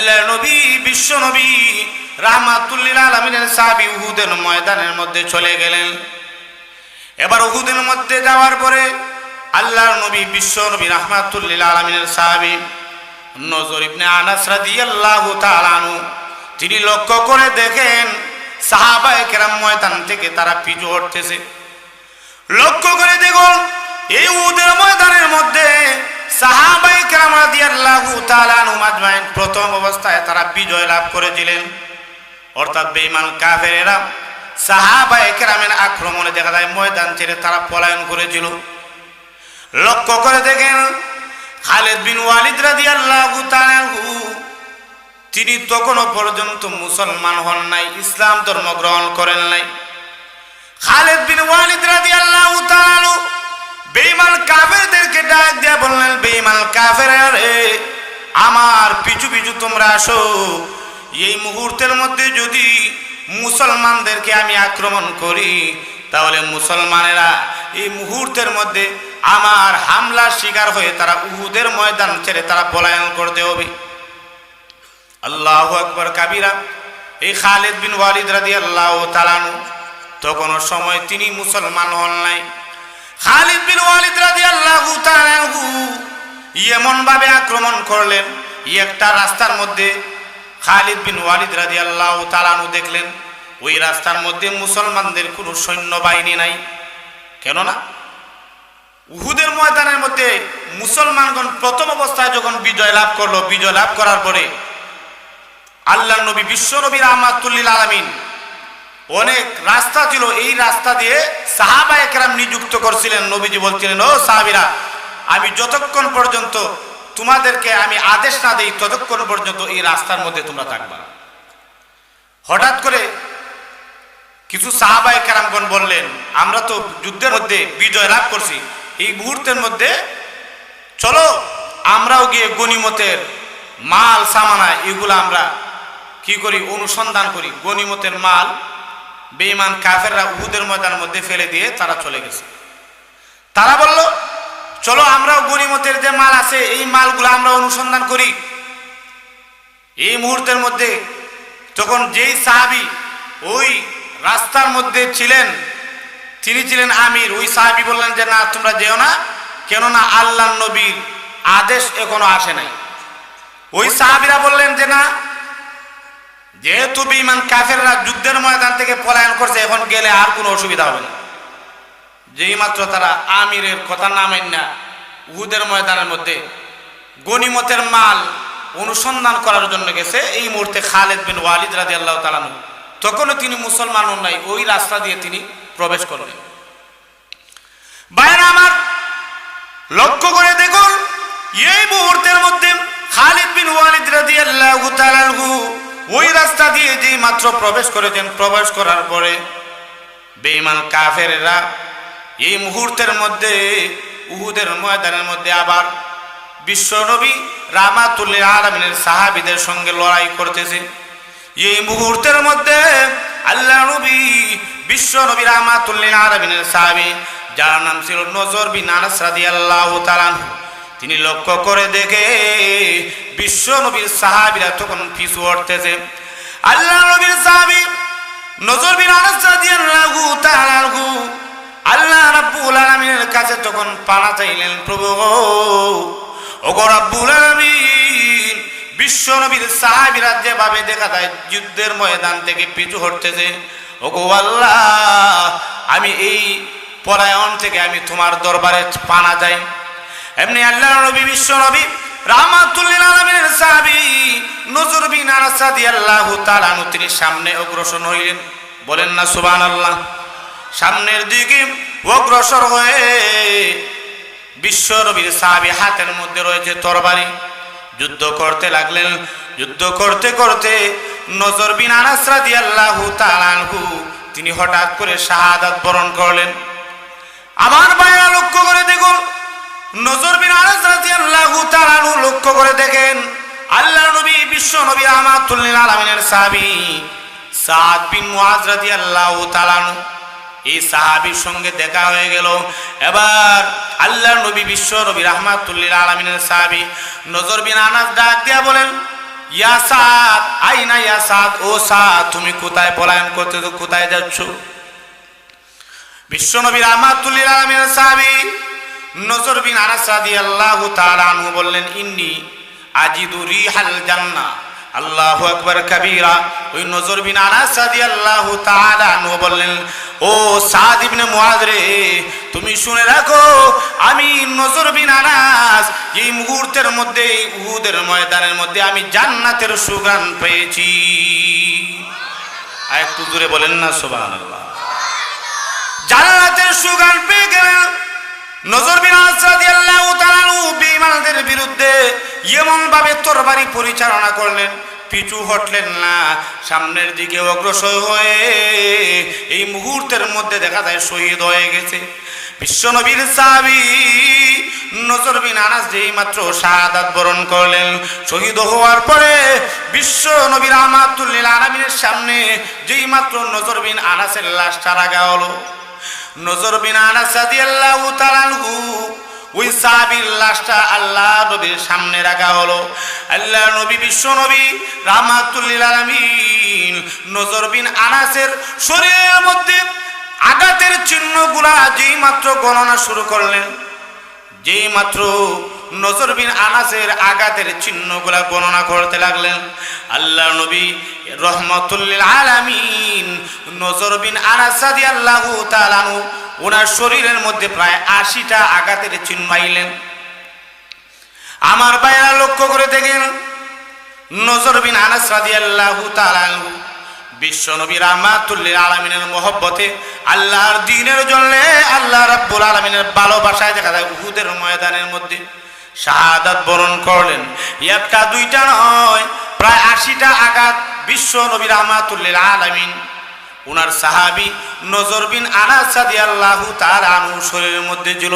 আল্লাহ নবী, বিশ্ব নবী রাহমাতুল্লিল আলমিনের সাহাবি উহুদের ময়দানের মধ্যে চলে গেলেন। এবার উহুদের মধ্যে যাওয়ার পরে আল্লাহর নবী, বিশ্ব নবী রাহমাতুল্লিল আলমিনের সাহাবি নজর ইবনে আনাস রাদিয়াল্লাহু তাআলা আনহু, তিনি লক্ষ্য করে দেখেন সাহাবায়ে কেরাম ময়দান থেকে তারা পিছু হটতেছে। লক্ষ্য করে দেখুন, এই উহুদের ময়দানের মধ্যে আজমাইন প্রথম অবস্থায় তারা বিজয় লাভ করেছিলেন। অর্থাৎ কাফেরেরা সাহাবায়ে কেরামের আক্রমণে দেখা যায় ময়দান ছেড়ে তারা পলায়ন করেছিল। লক্ষ্য করে দেখেন খালেদ বিন ওয়ালিদ তিনি তখনও পর্যন্ত মুসলমান হন নাই, ইসলাম ধর্ম গ্রহণ করেন নাই। খালেদ বিন ওয়ালিদ রাদিয়াল্লাহু তাআলা বেঈমান কাফেরদেরকে ডাক দিয়া বললেন, বেঈমান কাফেররা রে আমার পিছু পিছু তোমরা আসো। এই মুহূর্তের মধ্যে যদি মুসলমানদেরকে আমি আক্রমণ করি, তাহলে মুসলমানেরা এই মুহূর্তের মধ্যে আমার হামলার শিকার হয়ে তারা উহুদের ময়দান ছেড়ে তারা পলায়ন করতে হবে। আল্লাহ আকবর কাবিরা। এই খালেদ বিন ওয়ালিদ রাদি আল্লাহ তালানু তখন সময় তিনি মুসলমান হন নাই। খালিদ বিন ওয়ালিদ রাদি আল্লাহ তালানহু এমন ভাবে আক্রমণ করলেন। একটা রাস্তার মধ্যে খালিদ বিন ওয়ালিদ রাদি আল্লাহ তালানু দেখলেন। ওই রাস্তার মধ্যে মুসলমানদের কোনো সৈন্যবাহিনী নাই। কেননা? উহুদের ময়দানের মধ্যে মুসলমানগণ প্রথম অবস্থায় যখন বিজয় লাভ করল, বিজয় লাভ করার পরে আল্লাহ নবী, বিশ্ব নবী রহমাতুল্লিল আলমিন অনেক রাস্তা ছিল। এই রাস্তা দিয়ে সাহাবা একরাম নিযুক্ত করছিলেন। নবীজি বলছিলেন, ও সাহাবিরা আমি যতক্ষণ পর্যন্ত তোমাদেরকে আমি আদেশ না দিই, ততক্ষণ পর্যন্ত এই রাস্তার মধ্যে তোমরা থাকবা হঠাৎ করে কিছু সাহাবাই কেরামগণ বললেন, আমরা তো যুদ্ধের মধ্যে বিজয় লাভ করছি। এই মুহূর্তের মধ্যে চলো, আমরাও গিয়ে গনিমতের মাল, সামানা, এগুলো আমরা কি করি, অনুসন্ধান করি। গনিমতের মাল বেঈমান কাফেররা উহুদের ময়দানের মধ্যে ফেলে দিয়ে তারা চলে গেছে। তারা বলল চলো আমরাও গনিমতের যে মাল আছে, এই মালগুলো আমরা অনুসন্ধান করি। এই মুহূর্তের মধ্যে তখন যেই সাহাবি ওই রাস্তার মধ্যে ছিলেন, তিনি ছিলেন আমির। ওই সাহাবি বললেন যে, না, তোমরা যেও না, কেননা আল্লাহ নবীর আদেশ এখনও আসে নাই। ওই সাহাবিরা বললেন যে, না, যেহেতু বিমান কাফেররা যুদ্ধের ময়দান থেকে পলায়ন করছে, এখন গেলে আর কোনো অসুবিধা হবে না। যেই মাত্র তারা আমিরের কথা নামেন না উহুদের ময়দানের মধ্যে গনিমতের মাল অনুসন্ধান করার জন্য গেছে, এই মুহূর্তে খালেদ বিন ওয়ালিদ রাজি আল্লাহ তালানু তখনও তিনি মুসলমান নাই, ওই রাস্তা দিয়ে তিনি প্রবেশ করলেন। বাইরে আমার, লক্ষ্য করে দেখুন, এই মুহূর্তের মধ্যে খালিদ বিন ওয়ালিদ রাদিয়াল্লাহু তাআলা ওই রাস্তা দিয়ে যেই মাত্র প্রবেশ করেছেন, প্রবেশ করার পরে বেঈমান কাফেররা এই মুহূর্তের মধ্যে, উহুদের ময়দানের মধ্যে আবার বিশ্বনবী রামাতুল্লিল আলমিনের সাহাবিদের সঙ্গে লড়াই করতেছে। এই মুহূর্তের মধ্যে আল্লাহ নবী, বিশ্ব নবী রামাতুল্লিল আলমিনের সাহাবি, যার নাম ছিল নজর বিন আনাস রাদিয়াল্লাহু তাআলা তিনি লক্ষ্য করে দেখে বিশ্ব নবীর সাহাবিরা তখন পিছু হটতেছে। আল্লাহ নবীর সাহাবি কাছে তখন পানা চাইলেন, প্রভু গো, ওগো রাব্বুল আলামিন, বিশ্ব নবীর সাহাবিরা যেভাবে দেখা যায় যুদ্ধের ময়দান থেকে পিছু হটতেছে, ওগো আল্লাহ, আমি এই পরায়ণ থেকে আমি তোমার দরবারে পানা যাই। এমনি আল্লাহ নবী, বিশ্ব নবী রামাতুল্লিল আলমের সাহাবি নজর বিন আরাসাদি আল্লাহ তালানু তিনি সামনে অগ্রসর হইলেন। বলেন না সুবান আল্লাহ সামনের দিকে অগ্রসর হয়ে বিশ্ব নবীর সাহাবি হাতের মধ্যে রয়েছে তরবারি। যুদ্ধ করতে লাগলেন। যুদ্ধ করতে করতে নজর বিন আনাসরাদি আল্লাহ তালানহু তিনি হঠাৎ করে শাহাদাত বরণ করলেন। আমার বাইরা লক্ষ্য করে দেখুন, নজর বিন আনাস রাদিয়াল্লাহু তাআলা লক্ষ্য করে দেখেন আল্লাহ নবী বিশ্ব নবী রাহমাতুল্লিল আলামিনের সাহাবী সাদ বিন মুআজ রাদিয়াল্লাহু তাআলা এই সাহাবীর সঙ্গে দেখা হয়ে গেল। এবার আল্লাহ নবী বিশ্ব নবী রাহমাতুল্লিল আলামিনের সাহাবী নজর বিন আনাস ডাক দিয়া বলেন, ইয়া সাদ, আইনা ইয়া সাদ? ও সাদ, তুমি কোথায় পলায়ন করতে তো কোথায় যাচ্ছ? বিশ্বনবী রহমাতুল্লিল আলমের সাহাবি নজর বিন আনাস রাদিয়াল্লাহু তাআলা আনহু বললেন, ইন্নি আজিদু রিহাল জান্নাহ। আল্লাহু আকবার কাবীরা। ওই নজর বিন আনাস রাদিয়াল্লাহু তাআলা আনহু বললেন, ও সাদ ইবনে মুআজ রে, তুমি শুনে রাখো, আমি নজর বিন আনাস, এই মুহূর্তের মধ্যে উহুদের ময়দানের মধ্যে আমি জান্নাতের সুগান পেয়েছি। আর একটু দূরে বলেন না, সুবহানাল্লাহ। জান্নাতের সুগান পেয়ে গেলেন নজর বিন রাদিয়াল্লাহু তাআলা বিরুদ্ধে এমন ভাবে তরবারি পরিচালনা করলেন, পিছু হটলেন না, সামনের দিকে অগ্রসর হয়ে এই মুহূর্তের মধ্যে দেখা যায় শহীদ হয়ে গেছে। বিশ্বনবীর সাহাবী নজর বিন আনাস যেই মাত্র শাহাদাত বরণ করলেন, শহীদ হওয়ার পরে বিশ্ব নবীর রহমাতুল্লিল আলামিনের সামনে যেই মাত্র নজর বিন আনাসের লাশটা রাগা হলো নজর বিন আনাস রাদিয়াল্লাহু তাআলা ওই সাহাবীর লাশটা আল্লাহ নবীর সামনে রাখা হলো। আল্লাহ নবী, বিশ্ব নবী, রাহমাতুল্লিল আলামিন, নজর বিন আনাসের শরীরের মধ্যে আঘাতের চিহ্নগুলা যেই মাত্র গণনা শুরু করলেন, যেই মাত্র নজর বিন আনাসের আঘাতের চিহ্নগুলা গণনা করতে লাগলেন। আল্লাহ নবী, রহমতুল্লিল আলামিন, নজর বিন আনাস রাদিয়াল্লাহু তাআলা আনহু ওনার শরীরের মধ্যে প্রায় আশিটা আঘাতের চিহ্ন পাইলেন আমার বাইরা লক্ষ্য করে দেখেন, নজর বিন আনাস রাদিয়াল্লাহু তাআলা বিশ্ব নবী রাহমাতুল্লিল আলামিনের মহব্বতে আল্লাহর দ্বীনের জন্য আল্লাহ রাব্বুল আলামিনের ভালোবাসায় দেখা যায় উহুদের ময়দানের মধ্যে শাহাদাত বরণ করলেন। একটা দুইটা নয়, প্রায় আশিটা আঘাত বিশ্ব নবী রাহমাতুল্লিল আলামিন উনার সাহাবি নজর বিন আনাসাদি আল্লাহ তার আনু শরীরের মধ্যে ছিল।